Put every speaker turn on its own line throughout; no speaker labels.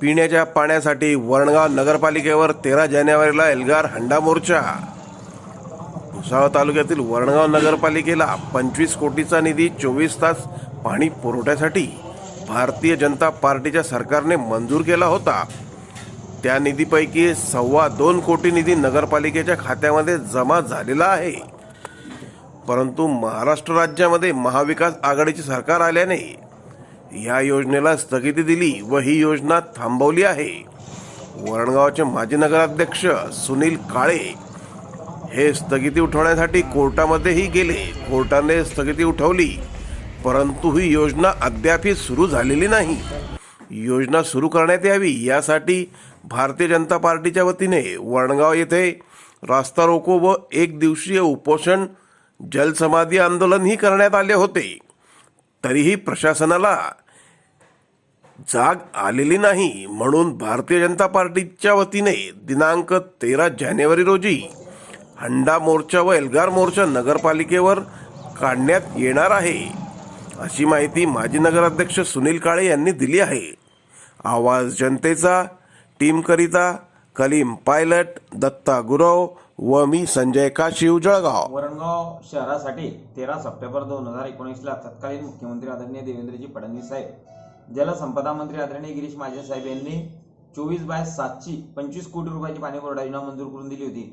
पिण्याच्या पाण्यासाठी वरणगाव नगरपालिकेवर तेरा जानेवारीला एल्गार हंडा मोर्चा. भुसावळ तालुक्यातील वरणगाव नगरपालिकेला पंचवीस कोटीचा निधी चोवीस तास पाणी पुरवठ्यासाठी भारतीय जनता पार्टीच्या सरकारने मंजूर केला होता. त्या निधीपैकी सव्वा दोन कोटी निधी नगरपालिकेच्या खात्यामध्ये जमा झालेला आहे. परंतु महाराष्ट्र राज्यामध्ये महाविकास आघाडीचे सरकार आल्याने या योजनेला स्थगिती दिली व ही योजना थांबवली आहे. वरणगावचे माजी नगराध्यक्ष सुनील काळे हे स्थगिती उठवण्यासाठी कोर्टामध्येही गेले. कोर्टाने स्थगिती उठवली परंतु ही योजना अद्यापही सुरू झालेली नाही. योजना सुरू करण्यात यावी यासाठी भारतीय जनता पार्टीच्या वतीने वरणगाव येथे रास्ता रोको व एक दिवसीय उपोषण जलसमाधी आंदोलनही करण्यात आले होते. तरीही प्रशासनाला जाग आलेली नाही म्हणून भारतीय जनता पार्टीच्या वतीने दिनांक तेरा जानेवारी रोजी हंडा मोर्चा व एल्गार मोर्चा नगरपालिकेवर काढण्यात येणार आहे अशी माहिती माजी नगराध्यक्ष सुनील काळे यांनी दिली आहे. आवाज जनतेचा टीमकरिता कलीम पायलट दत्ता गुरव व मी संजय काशीव जळगाव
वरणगाव शहरासाठी तेरा सप्टेंबर दोन हजार एकोणीसला तत्कालीन मुख्यमंत्री आदरणीय देवेंद्रजी फडणवीस साहेब जलसंपदा मंत्री आदरणीय गिरीश महाजन साहेब यांनी चोवीस बाय सातची पंचवीस कोटी रुपयाची पाणी पुरवठा योजना मंजूर करून दिली होती.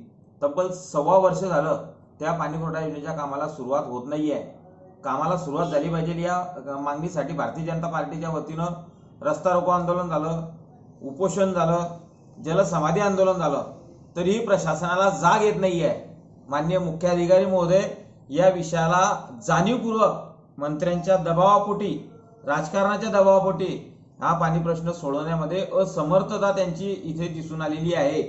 तब्बल सव्वा वर्ष झालं त्या पाणी पुरवठा योजनेच्या कामाला सुरुवात होत नाही आहे कामाला सुरुवात झाली पाहिजे या मागणीसाठी भारतीय जनता पार्टीच्या वतीनं रस्ता रोको आंदोलन झालं उपोषण झालं जलसमाधी आंदोलन झालं. तरीही प्रशासनाला जाग येत नाही आहे मान्य मुख्याधिकारी महोदय या विषयाला जाणीवपूर्वक मंत्र्यांच्या दबावापोटी राजकारणाच्या दबावापोटी हा पाणी प्रश्न सोडवण्यामध्ये असमर्थता त्यांची इथे दिसून आलेली आहे.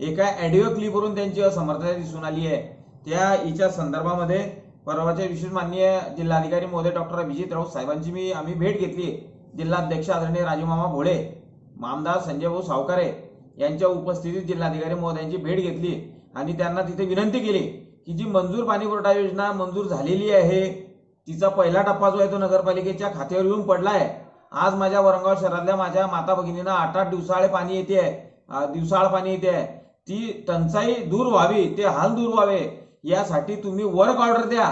एका ऑडिओ क्लिपवरून त्यांची असमर्थता दिसून आली आहे. त्या हिच्या संदर्भामध्ये परवाच्या विशेष माननीय जिल्हाधिकारी महोदय डॉक्टर अभिजित राऊत साहेबांची मी आम्ही भेट घेतली. जिल्हाध्यक्ष आदरणीय राजूमामा भोळे मामदार संजय भाऊ सावकारे यांच्या उपस्थितीत जिल्हाधिकारी महोदयांची भेट घेतली आणि त्यांना तिथे विनंती केली की जी मंजूर पाणी पुरवठा योजना मंजूर झालेली आहे तिचा पहिला टप्पा जो आहे तो नगरपालिकेच्या खात्यावर येऊन पडलाय. आज माझ्या वरंगाव शहरातल्या माझ्या माता भगिनींना आठ आठ दिवसाळे पाणी येते दिवसाळ पाणी येते आहे. ती टंचाई दूर व्हावी ते हाल दूर व्हावे यासाठी तुम्ही वर्क ऑर्डर द्या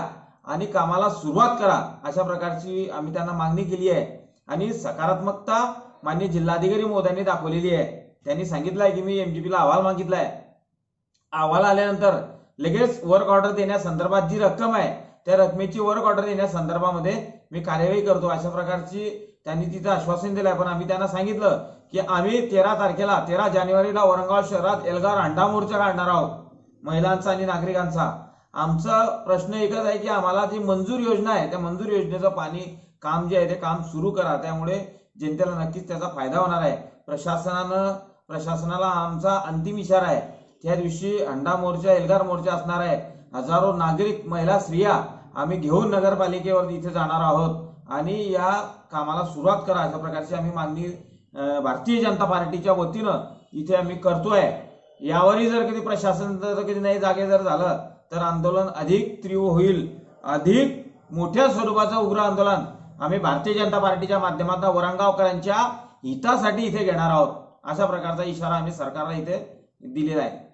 आणि कामाला सुरुवात करा अशा प्रकारची आम्ही त्यांना मागणी केली आहे. आणि सकारात्मकता मान्य जिल्हाधिकारी मोद्यांनी दाखवलेली आहे. त्यांनी सांगितलंय की मी एमजीपीला अहवाल मागितलाय. अहवाल आल्यानंतर लगेच वर्क ऑर्डर देण्यासंदर्भात जी रक्कम आहे त्या रकमेची वर्क ऑर्डर देण्यासंदर्भामध्ये मी कार्यवाही करतो. अशा प्रकारची त्यांनी तिथं आश्वासन दिलंय. पण आम्ही त्यांना सांगितलं की आम्ही तेरा तारखेला तेरा जानेवारीला औरंगाबाद शहरात एल्गार अंडा मोर्चा काढणार आहोत महिलांचा आणि नागरिकांचा. आमचा प्रश्न एकच आहे की आम्हाला जी मंजूर योजना आहे. त्या मंजूर योजनेचं पाणी काम जे आहे ते काम सुरू करा. त्यामुळे जनतेला नक्कीच त्याचा फायदा होणार आहे. प्रशासनानं प्रशासनाला आमचा अंतिम इशारा आहे. त्या दिवशी अंडा मोर्चा एल्गार मोर्चा असणार आहे. हजारो नागरिक महिला स्त्रिया आम्ही घेऊन नगरपालिकेवर इथे जाणार आहोत. आणि या कामाला सुरुवात करा अशा प्रकारची आम्ही मागणी भारतीय जनता पार्टीच्या वतीनं इथे आम्ही करतोय. यावरही जर कधी प्रशासन जर कधी नाही जागे जर झालं तर आंदोलन अधिक तीव्र होईल. अधिक मोठ्या स्वरूपाचं उग्र आंदोलन आम्ही भारतीय जनता पार्टीच्या माध्यमातून वरंगावकरांच्या हितासाठी इथे घेणार आहोत. अशा प्रकारचा इशारा आम्ही सरकारला इथे दिलेला आहे.